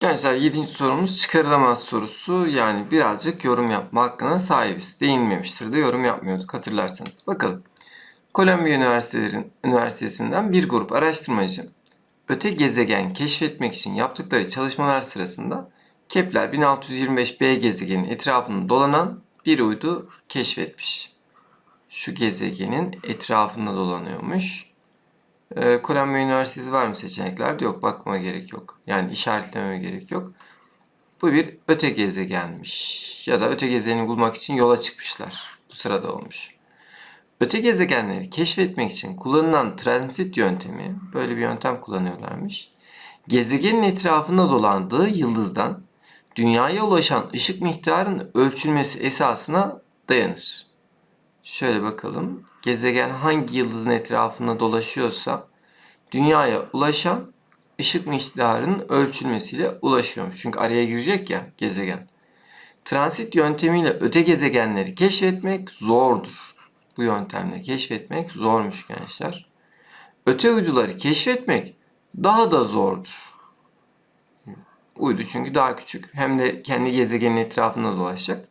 Gençler 7. sorumuz çıkarılamaz sorusu. Yani birazcık yorum yapma hakkına sahibiz. Değinmemiştir de yorum yapmıyorduk hatırlarsanız. Bakalım. Kolombiya Üniversitesi'nden bir grup araştırmacı öte gezegen keşfetmek için yaptıkları çalışmalar sırasında Kepler 1625b gezegenin etrafında dolanan bir uydu keşfetmiş. Şu gezegenin etrafında dolanıyormuş. Ee, Kolombiya Üniversitesi var mı seçeneklerde? Yok. Bakmama gerek yok. Yani işaretlememe gerek yok. Bu bir öte gezegenmiş. Ya da öte gezegeni bulmak için yola çıkmışlar. Bu sırada olmuş. Öte gezegenleri keşfetmek için kullanılan transit yöntemi, böyle bir yöntem kullanıyorlarmış. Gezegenin etrafında dolandığı yıldızdan dünyaya ulaşan ışık miktarının ölçülmesi esasına dayanır. Şöyle bakalım. Gezegen hangi yıldızın etrafında dolaşıyorsa dünyaya ulaşan ışık miktarının ölçülmesiyle ulaşıyormuş. Çünkü araya girecek ya gezegen. Transit yöntemiyle öte gezegenleri keşfetmek zordur. Bu yöntemle keşfetmek zormuş gençler. Öte uyduları keşfetmek daha da zordur. Uydu çünkü daha küçük. Hem de kendi gezegenin etrafında dolaşacak.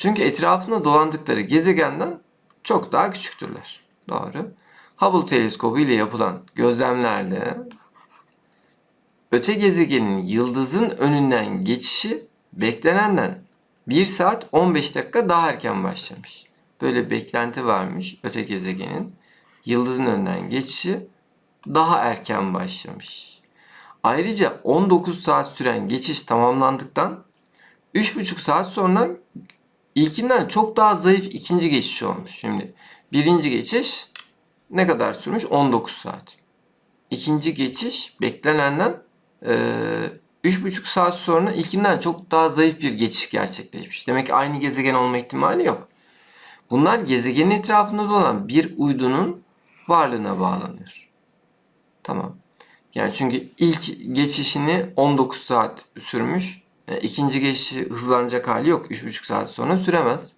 Çünkü etrafında dolandıkları gezegenden çok daha küçüktürler. Doğru. Hubble teleskobu ile yapılan gözlemlerde öte gezegenin yıldızın önünden geçişi beklenenden 1 saat 15 dakika daha erken başlamış. Böyle beklenti varmış öte gezegenin yıldızın önünden geçişi daha erken başlamış. Ayrıca 19 saat süren geçiş tamamlandıktan 3,5 saat sonra ilkinden çok daha zayıf ikinci geçiş olmuş. Şimdi birinci geçiş ne kadar sürmüş? 19 saat. İkinci geçiş beklenenden e, 3,5 saat sonra ilkinden çok daha zayıf bir geçiş gerçekleşmiş. Demek ki aynı gezegen olma ihtimali yok. Bunlar gezegenin etrafında dolan bir uydunun varlığına bağlanıyor. Tamam. Yani çünkü ilk geçişini 19 saat sürmüş. Yani ikinci geçişi hızlanacak hali yok. 3,5 saat sonra süremez.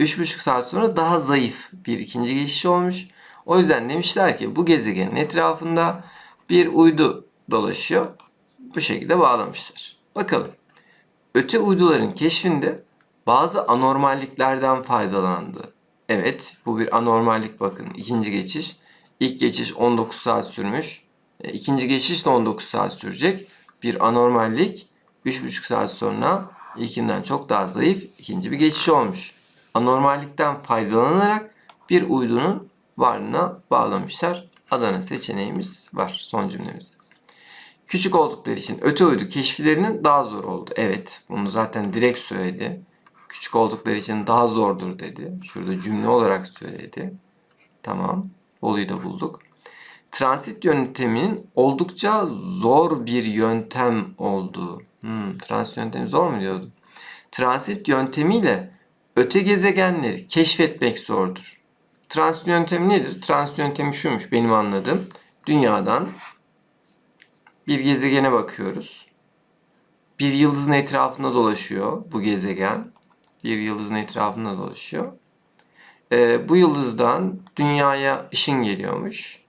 3,5 saat sonra daha zayıf bir ikinci geçiş olmuş. O yüzden demişler ki bu gezegenin etrafında bir uydu dolaşıyor. Bu şekilde bağlamışlar. Bakalım. Öte uyduların keşfinde bazı anormalliklerden faydalandı. Evet bu bir anormallik bakın. ikinci geçiş. İlk geçiş 19 saat sürmüş. E, İkinci geçiş de 19 saat sürecek. Bir anormallik 3,5 saat sonra ilkinden çok daha zayıf ikinci bir geçiş olmuş. Anormallikten faydalanarak bir uydunun varlığına bağlamışlar. Adana seçeneğimiz var son cümlemiz. Küçük oldukları için öte uydu keşiflerinin daha zor oldu. Evet bunu zaten direkt söyledi. Küçük oldukları için daha zordur dedi. Şurada cümle olarak söyledi. Tamam. Bolu'yu da bulduk. Transit yönteminin oldukça zor bir yöntem olduğu. Hmm, transit yöntemi zor mu diyordum? Transit yöntemiyle öte gezegenleri keşfetmek zordur. Transit yöntemi nedir? Transit yöntemi şuymuş benim anladığım. Dünyadan bir gezegene bakıyoruz. Bir yıldızın etrafında dolaşıyor bu gezegen. Bir yıldızın etrafında dolaşıyor. Ee, bu yıldızdan dünyaya ışın geliyormuş.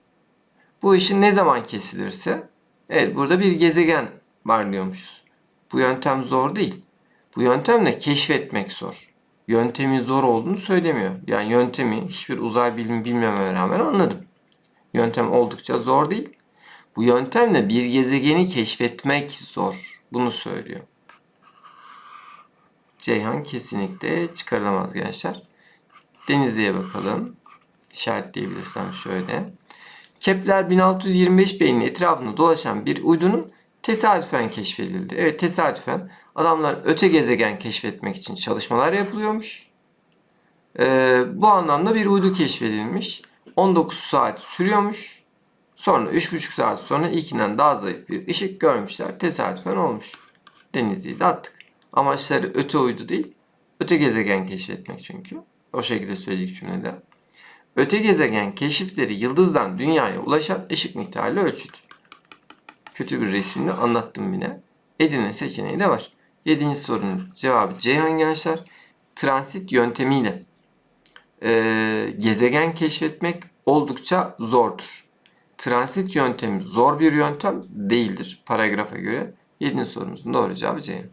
Bu ışın ne zaman kesilirse evet burada bir gezegen var diyormuşuz. Bu yöntem zor değil. Bu yöntemle keşfetmek zor. Yöntemin zor olduğunu söylemiyor. Yani yöntemi hiçbir uzay bilimi bilmememe rağmen anladım. Yöntem oldukça zor değil. Bu yöntemle bir gezegeni keşfetmek zor. Bunu söylüyor. Ceyhan kesinlikle çıkarılamaz gençler. Denizli'ye bakalım. İşaretleyebilirsem şöyle. Kepler 1625 b'nin etrafında dolaşan bir uydunun tesadüfen keşfedildi. Evet tesadüfen adamlar öte gezegen keşfetmek için çalışmalar yapılıyormuş. Ee, bu anlamda bir uydu keşfedilmiş. 19 saat sürüyormuş. Sonra 3,5 saat sonra ilkinden daha zayıf bir ışık görmüşler. Tesadüfen olmuş. Denizli'yi de attık. Amaçları öte uydu değil. Öte gezegen keşfetmek çünkü. O şekilde söyledik cümlede. Öte gezegen keşifleri yıldızdan dünyaya ulaşan ışık miktarıyla ölçüldü. Kötü bir resimle anlattım yine. Edirne seçeneği de var. Yedinci sorunun cevabı Ceyhan gençler. Transit yöntemiyle e, gezegen keşfetmek oldukça zordur. Transit yöntemi zor bir yöntem değildir paragrafa göre. 7. sorumuzun doğru cevabı C.